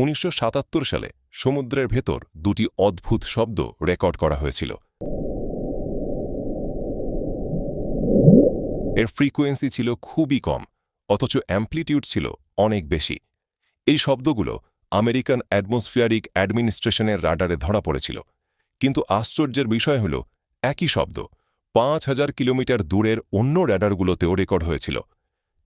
উনিশশো সাতাত্তর সালে সমুদ্রের ভেতর দুটি অদ্ভুত শব্দ রেকর্ড করা হয়েছিল। এর ফ্রিকোয়েন্সি ছিল খুবই কম, অথচ অ্যাম্প্লিটিউড ছিল অনেক বেশি। এই শব্দগুলো আমেরিকান অ্যাটমসফিয়ারিক অ্যাডমিনিস্ট্রেশনের রাডারে ধরা পড়েছিল। কিন্তু আশ্চর্যের বিষয় হল, একই শব্দ পাঁচ হাজার কিলোমিটার দূরের অন্য র্যাডারগুলোতেও রেকর্ড হয়েছিল।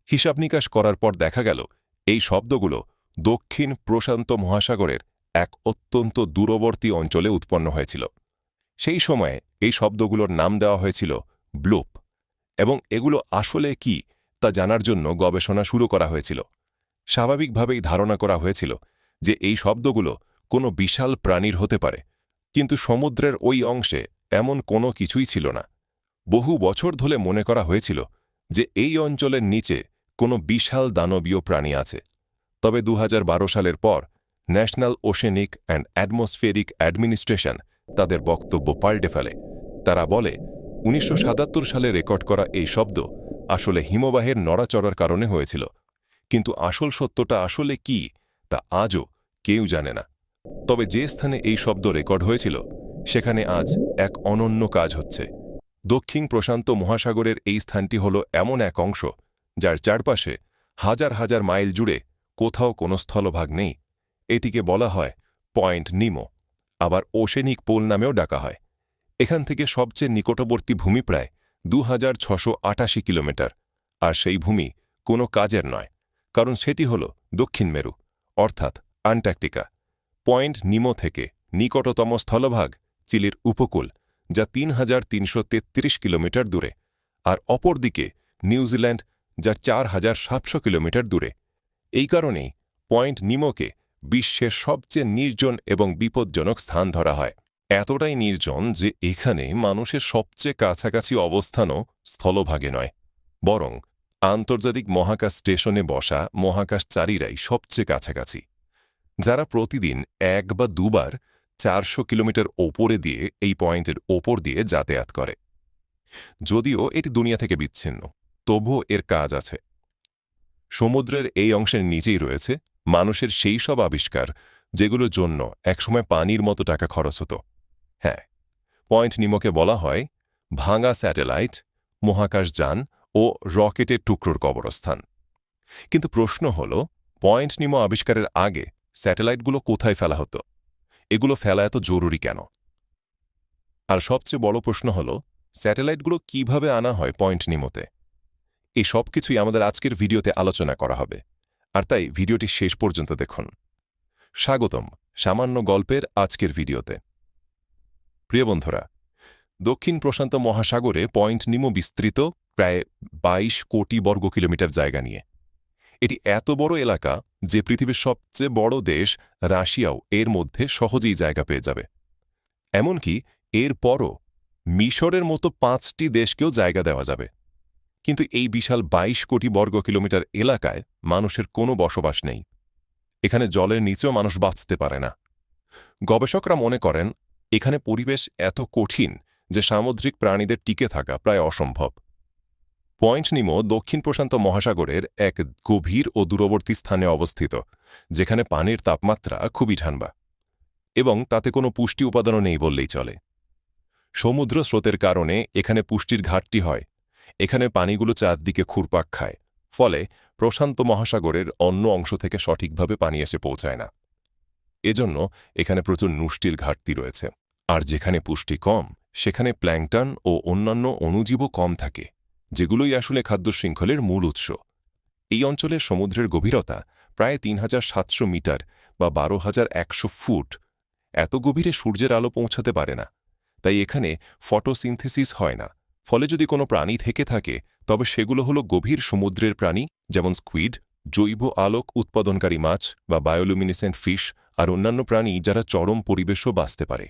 হিসাব নিকাশ করার পর দেখা গেল, এই শব্দগুলো দক্ষিণ প্রশান্ত মহাসাগরের এক অত্যন্ত দূরবর্তী অঞ্চলে উৎপন্ন হয়েছিল। সেই সময়ে এই শব্দগুলোর নাম দেওয়া হয়েছিল ব্লুপ এবং এগুলো আসলে কি তা জানার জন্য গবেষণা শুরু করা হয়েছিল। স্বাভাবিকভাবেই ধারণা করা হয়েছিল যে এই শব্দগুলো কোনো বিশাল প্রাণীর হতে পারে, কিন্তু সমুদ্রের ওই অংশে এমন কোনো কিছুই ছিল না। বহু বছর ধরে মনে করা হয়েছিল যে এই অঞ্চলের নিচে কোনো বিশাল দানবীয় প্রাণী আছে। তবে দু হাজার বারো সালের পর national oceanic and atmospheric administration তাদের বক্তব্য পাল্টে ফেলে। তারা বলে, উনিশশো সাতাত্তর সালে রেকর্ড করা এই শব্দ আসলে হিমবাহের নড়াচড়ার কারণে হয়েছিল। কিন্তু আসল সত্যটা আসলে কি তা আজও কেউ জানে না। তবে যে স্থানে এই শব্দ রেকর্ড হয়েছিল, সেখানে আজ এক অনন্য কাজ হচ্ছে। দক্ষিণ প্রশান্ত মহাসাগরের এই স্থানটি হল এমন এক অংশ যার চারপাশে হাজার হাজার মাইল জুড়ে কোথাও কোনো স্থলভাগ নেই। এটিকে বলা হয় পয়েন্ট নিমো, আবার ওশেনিক পোল নামেও ডাকা হয়। এখান থেকে সবচেয়ে নিকটবর্তী ভূমি প্রায় দু কিলোমিটার, আর সেই ভূমি কোনো কাজের নয়, কারণ সেটি হল দক্ষিণ মেরু, অর্থাৎ আন্টার্কটিকা। পয়েন্ট নিমো থেকে নিকটতম স্থলভাগ চিলির উপকূল, যা তিন হাজার তিনশো তেত্রিশ কিলোমিটার দূরে, আর অপরদিকে নিউজিল্যান্ড, যা চার হাজার সাতশো কিলোমিটার দূরে। এই কারণেই পয়েন্ট নিমোকে বিশ্বের সবচেয়ে নির্জন এবং বিপজ্জনক স্থান ধরা হয়। এতটাই নির্জন যে এখানে মানুষের সবচেয়ে কাছাকাছি অবস্থানও স্থলভাগে নয়। বরং আন্তর্জাতিক মহাকাশ স্টেশনে বসা মহাকাশচারীরাই সবচেয়ে কাছাকাছি। যারা প্রতিদিন এক বা দুবার চারশো কিলোমিটার ওপরে দিয়ে এই পয়েন্টের ওপর দিয়ে যাতায়াত করে। যদিও এটি দুনিয়া থেকে বিচ্ছিন্ন, তবুও এর কাজ আছে। সমুদ্রের এই অংশের নিচেই রয়েছে মানুষের সেই সব আবিষ্কার যেগুলোর জন্য একসময় পানির মতো টাকা খরচ হতো। হ্যাঁ পয়েন্ট নিমোকে বলা হয় ভাঙা স্যাটেলাইট, মহাকাশ যান ও রকেটের টুকরোর কবরস্থান। কিন্তু প্রশ্ন হল, পয়েন্ট নিমো আবিষ্কারের আগে স্যাটেলাইটগুলো কোথায় ফেলা হতো? এগুলো ফেলা এত জরুরি কেন? আর সবচেয়ে বড় প্রশ্ন হল, স্যাটেলাইটগুলো কীভাবে আনা হয় পয়েন্ট নিমোতে? এই সব কিছুই আমাদের আজকের ভিডিওতে আলোচনা করা হবে। আর তাই ভিডিওটি শেষ পর্যন্ত দেখুন। স্বাগতম সামান্য গল্পের আজকের ভিডিওতে। প্রিয় বন্ধুরা, দক্ষিণ প্রশান্ত মহাসাগরে পয়েন্ট নিমো বিস্তৃত প্রায় ২২ কোটি বর্গ কিলোমিটার জায়গা নিয়ে। এটি এত বড় এলাকা যে পৃথিবীর সবচেয়ে বড় দেশ রাশিয়াও এর মধ্যে সহজেই জায়গা পেয়ে যাবে। এমনকি এর পরও মিশরের মতো পাঁচটি দেশকেও জায়গা দেওয়া যাবে। কিন্তু এই বিশাল ২২ কোটি বর্গ কিলোমিটার এলাকায় মানুষের কোনো বসবাস নেই। এখানে জলের নিচেও মানুষ বাঁচতে পারে না। গবেষকরা মনে করেন, এখানে পরিবেশ এত কঠিন যে সামুদ্রিক প্রাণীদের টিকে থাকা প্রায় অসম্ভব। পয়েন্ট নিমো দক্ষিণ প্রশান্ত মহাসাগরের এক গভীর ও দূরবর্তী স্থানে অবস্থিত, যেখানে পানির তাপমাত্রা খুবই ঠান্ডা এবং তাতে কোনো পুষ্টি উপাদানও নেই বললেই চলে। সমুদ্র স্রোতের কারণে এখানে পুষ্টির ঘাটতি হয় এখানে পানিগুলো চারদিকে খুরপাক খায়, ফলে প্রশান্ত মহাসাগরের অন্য অংশ থেকে সঠিকভাবে পানি এসে পৌঁছায় না। এজন্য এখানে প্রচুর নুষ্টির ঘাটতি রয়েছে, আর যেখানে পুষ্টি কম, সেখানে প্ল্যাংটন ও অন্যান্য অণুজীবও কম থাকে, যেগুলোই আসলে খাদ্য শৃঙ্খলের মূল উৎস। এই অঞ্চলের সমুদ্রের গভীরতা প্রায় তিন হাজার সাতশো মিটার বা বারো ফুট। এত গভীরে সূর্যের আলো পৌঁছাতে পারে না, তাই এখানে ফটোসিনথেসিস হয় না। ফলে যদি কোনো প্রাণী থেকে থাকে, তবে সেগুলো হলো গভীর সমুদ্রের প্রাণী, যেমন স্কুইড জৈব আলোক উৎপাদনকারী মাছ বা বায়োলুমিনিসেন্ট ফিশ আর অন্যান্য প্রাণী যারা চরম পরিবেশও বাঁচতে পারে।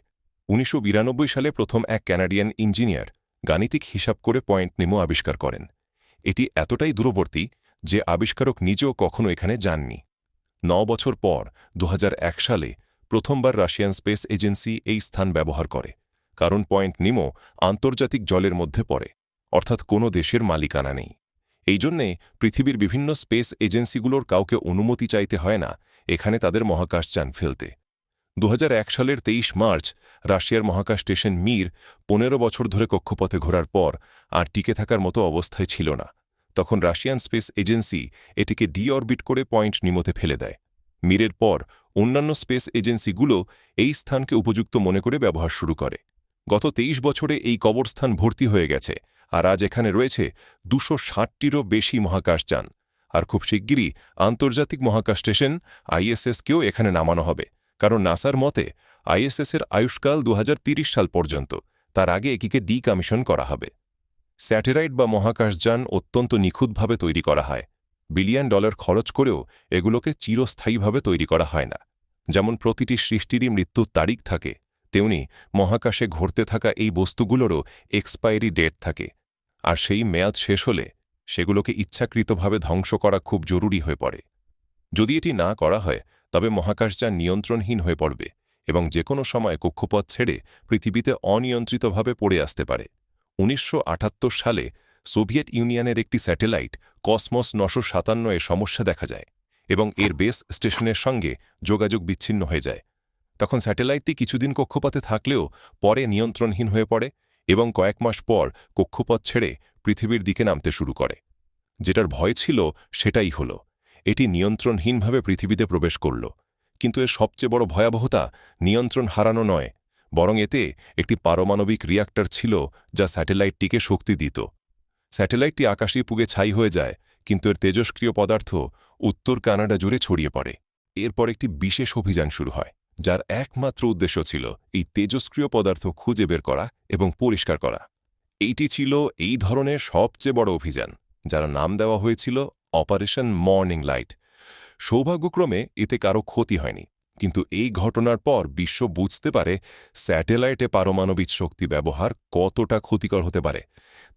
উনিশশো বিরানব্বই সালে প্রথম এক ক্যানাডিয়ান ইঞ্জিনিয়ার গাণিতিক হিসাব করে পয়েন্ট নেমো আবিষ্কার করেন। এটি এতটাই দূরবর্তী যে আবিষ্কারক নিজেও কখনো এখানে যাননি। ন বছর পর দু হাজার এক সালে প্রথমবার রাশিয়ান স্পেস এজেন্সি এই স্থান ব্যবহার করে। কারণ পয়েন্ট নিমো আন্তর্জাতিক জলের মধ্যে পড়ে, অর্থাৎ কোনো দেশের মালিকানা নেই। এই জন্যে পৃথিবীর বিভিন্ন স্পেস এজেন্সিগুলোর কাউকে অনুমতি চাইতে হয় না, এখানে তাদের মহাকাশযান ফেলতে। দু হাজার এক সালের তেইশ মার্চ রাশিয়ার মহাকাশ স্টেশন মির পনেরো বছর ধরে কক্ষপথে ঘোরার পর আর টিকে থাকার মতো অবস্থায় ছিল না। তখন রাশিয়ান স্পেস এজেন্সি এটিকে ডি অরবিট করে পয়েন্ট নিমতে ফেলে দেয়। মিরের পর অন্যান্য স্পেস এজেন্সিগুলো এই স্থানকে উপযুক্ত মনে করে ব্যবহার শুরু করে। গত তেইশ বছরে এই কবরস্থান ভর্তি হয়ে গেছে, আর আজ এখানে রয়েছে দুশো ষাটটিরও বেশি মহাকাশযান আর খুব শিগগিরই আন্তর্জাতিক মহাকাশ স্টেশন আইএসএসকেও এখানে নামানো হবে, কারণ নাসার মতে আইএসএসের আয়ুষ্কাল দু সাল পর্যন্ত, তার আগে এটিকে ডিকমিশন করা হবে। স্যাটেলাইট বা মহাকাশযান অত্যন্ত নিখুঁতভাবে তৈরি করা হয়। বিলিয়ন ডলার খরচ করেও এগুলোকে চিরস্থায়ীভাবে তৈরি করা হয় না। যেমন প্রতিটি সৃষ্টিরই মৃত্যুর তারিখ থাকে তেমনি মহাকাশে ঘুরতে থাকা এই বস্তুগুলোরও এক্সপায়ারি ডেট থাকে। আর সেই মেয়াদ শেষ হলে সেগুলোকে ইচ্ছাকৃতভাবে ধ্বংস করা খুব জরুরি হয়ে পড়ে। যদি এটি না করা হয়, তবে মহাকাশযান নিয়ন্ত্রণহীন হয়ে পড়বে এবং যে কোনো সময় কক্ষপথ ছেড়ে পৃথিবীতে অনিয়ন্ত্রিতভাবে পড়ে আসতে পারে। উনিশশো আটাত্তর সালে সোভিয়েত ইউনিয়নের একটি স্যাটেলাইট কসমস নশো সাতান্ন সমস্যা দেখা যায় এবং এর বেস স্টেশনের সঙ্গে যোগাযোগ বিচ্ছিন্ন হয়ে যায়। তখন স্যাটেলাইটটি কিছুদিন কক্ষপথে থাকলেও পরে নিয়ন্ত্রণহীন হয়ে পড়ে এবং কয়েক মাস পর কক্ষপথ ছেড়ে পৃথিবীর দিকে নামতে শুরু করে। যেটার ভয় ছিল সেটাই হল। এটি নিয়ন্ত্রণহীনভাবে পৃথিবীতে প্রবেশ করল। কিন্তু এর সবচেয়ে বড় ভয়াবহতা নিয়ন্ত্রণ হারানো নয়, বরং এতে একটি পারমাণবিক রিয়াক্টর ছিল যা স্যাটেলাইটটিকে শক্তি দিত। স্যাটেলাইটটি আকাশে পুগে ছাই হয়ে যায়, কিন্তু এর তেজস্ক্রিয় পদার্থ উত্তর কানাডা জুড়ে ছড়িয়ে পড়ে। এরপর একটি বিশেষ অভিযান শুরু হয়। যার একমাত্র উদ্দেশ্য ছিল এই তেজস্ক্রিয় পদার্থ খুঁজে বের করা এবং পরিষ্কার করা। এইটি ছিল এই ধরনের সবচেয়ে বড় অভিযান, যার নাম দেওয়া হয়েছিল অপারেশন মর্নিং লাইট। সৌভাগ্যক্রমে এতে কারও ক্ষতি হয়নি, কিন্তু এই ঘটনার পর বিশ্ব বুঝতে পারে স্যাটেলাইটে পারমাণবিক শক্তি ব্যবহার কতটা ক্ষতিকর হতে পারে।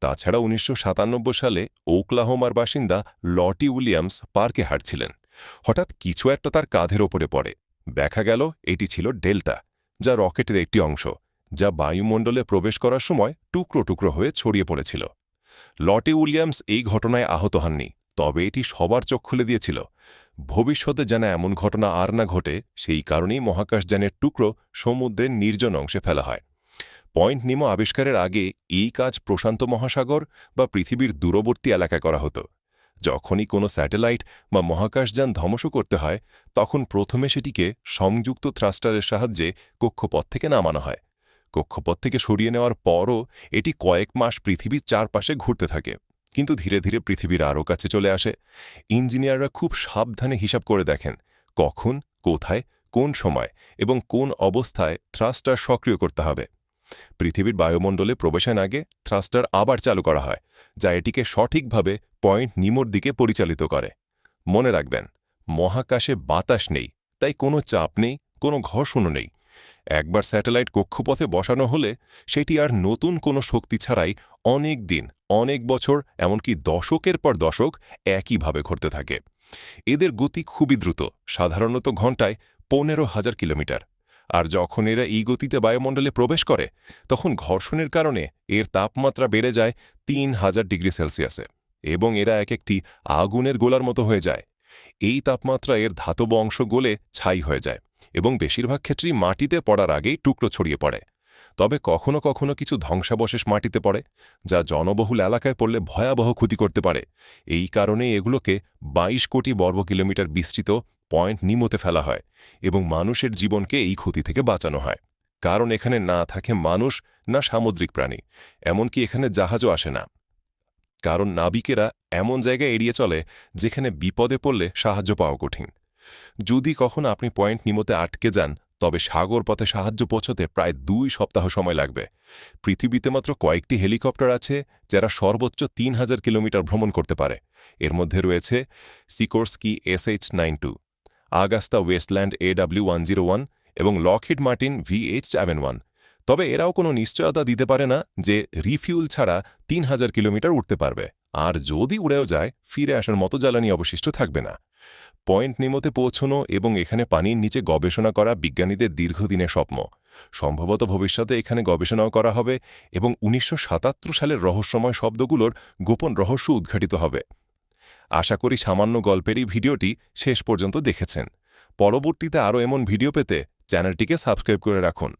তাছাড়া উনিশশো সাতানব্বই সালে ওকলাহোমার বাসিন্দা লটি উইলিয়ামস পার্কে হাঁটছিলেন। হঠাৎ কিছু একটা তার কাঁধের ওপরে পড়ে। দেখা গেল এটি ছিল ডেল্টা, যা রকেটের একটি অংশ, যা বায়ুমণ্ডলে প্রবেশ করার সময় টুকরো টুকরো হয়ে ছড়িয়ে পড়েছিল। লটি উইলিয়ামস এই ঘটনায় আহত হননি, তবে এটি সবার চোখ খুলে দিয়েছিল। ভবিষ্যতে যেন এমন ঘটনা আর না ঘটে, সেই কারণেই মহাকাশযানের টুকরো সমুদ্রের নির্জন অংশে ফেলা হয়। পয়েন্ট নিমো আবিষ্কারের আগে এই কাজ প্রশান্ত মহাসাগর বা পৃথিবীর দূরবর্তী এলাকায় করা হতো। যখনই কোনো স্যাটেলাইট বা মহাকাশযান ধ্বংস করতে হয়, তখন প্রথমে সেটিকে সংযুক্ত থ্রাস্টারের সাহায্যে কক্ষপথ থেকে নামানো হয়। কক্ষপথ থেকে সরিয়ে নেওয়ার পরও এটি কয়েক মাস পৃথিবীর চারপাশে ঘুরতে থাকে, কিন্তু ধীরে ধীরে পৃথিবীর আরও কাছে চলে আসে। ইঞ্জিনিয়াররা খুব সাবধানে হিসাব করে দেখেন কখন, কোথায়, কোন সময় এবং কোন অবস্থায় থ্রাস্টার সক্রিয় করতে হবে। পৃথিবীর বায়ুমণ্ডলে প্রবেশের আগে থ্রাস্টার আবার চালু করা হয়, যা এটিকে সঠিকভাবে পয়েন্ট নিমোর দিকে পরিচালিত করে। মনে রাখবেন, মহাকাশে বাতাস নেই, তাই কোনো চাপ নেই, কোনো ঘর্ষণও নেই। একবার স্যাটেলাইট কক্ষপথে বসানো হলে সেটি আর নতুন কোনো শক্তি ছাড়াই অনেক দিন, অনেক বছর, এমনকি দশকের পর দশক একইভাবে ঘটতে থাকে। এদের গতি খুবই দ্রুত, সাধারণত ঘণ্টায় পনেরো হাজার কিলোমিটার। আর যখন এরা এই গতিতে বায়ুমণ্ডলে প্রবেশ করে, তখন ঘর্ষণের কারণে এর তাপমাত্রা বেড়ে যায় তিন হাজার ডিগ্রি সেলসিয়াসে। এবং এরা এক একটি আগুনের গোলার মতো হয়ে যায়। এই তাপমাত্রা এর ধাতব অংশ গলে ছাই হয়ে যায় এবং বেশিরভাগ ক্ষেত্রেই মাটিতে পড়ার আগেই টুকরো ছড়িয়ে পড়ে। তবে কখনো কখনো কিছু ধ্বংসাবশেষ মাটিতে পড়ে, যা জনবহুল এলাকায় পড়লে ভয়াবহ ক্ষতি করতে পারে। এই কারণে এগুলোকে ২২ কোটি বর্গ কিলোমিটার বিস্তৃত পয়েন্ট নিমতে ফেলা হয় এবং মানুষের জীবনকে এই ক্ষতি থেকে বাঁচানো হয়। কারণ এখানে না থাকে মানুষ, না সামুদ্রিক প্রাণী, এমনকি এখানে জাহাজও আসে না। কারণ নাবিকেরা এমন জায়গায় এড়িয়ে চলে যেখানে বিপদে পড়লে সাহায্য পাওয়া কঠিন। যদি কখন আপনি পয়েন্ট নিমতে আটকে যান, তবে সাগর পথে সাহায্য পৌঁছতে প্রায় দুই সপ্তাহ সময় লাগবে। পৃথিবীতে মাত্র কয়েকটি হেলিকপ্টার আছে যারা সর্বোচ্চ তিন হাজার কিলোমিটার ভ্রমণ করতে পারে। এর মধ্যে রয়েছে Sikorsky SH nine two, Agusta Westland AW one zero one এবং Lockheed Martin VH seven one. তবে এরাও কোনো নিশ্চয়তা দিতে পারে না যে রিফিউল ছাড়া তিন হাজার কিলোমিটার উঠতে পারবে। আর যদি উড়েও যায়, ফিরে আসার মতো জ্বালানি অবশিষ্ট থাকবে না। পয়েন্ট নিমতে পৌঁছনো এবং এখানে পানির নিচে গবেষণা করা বিজ্ঞানীদের দীর্ঘদিনের স্বপ্ন। সম্ভবত ভবিষ্যতে এখানে গবেষণাও করা হবে এবং উনিশশো সাতাত্তর সালের রহস্যময় শব্দগুলোর গোপন রহস্য উদ্ঘাটিত হবে। আশা করি সামান্য গল্পেরই ভিডিওটি শেষ পর্যন্ত দেখেছেন। পরবর্তীতে আরও এমন ভিডিও পেতে চ্যানেলটিকে সাবস্ক্রাইব করে রাখুন।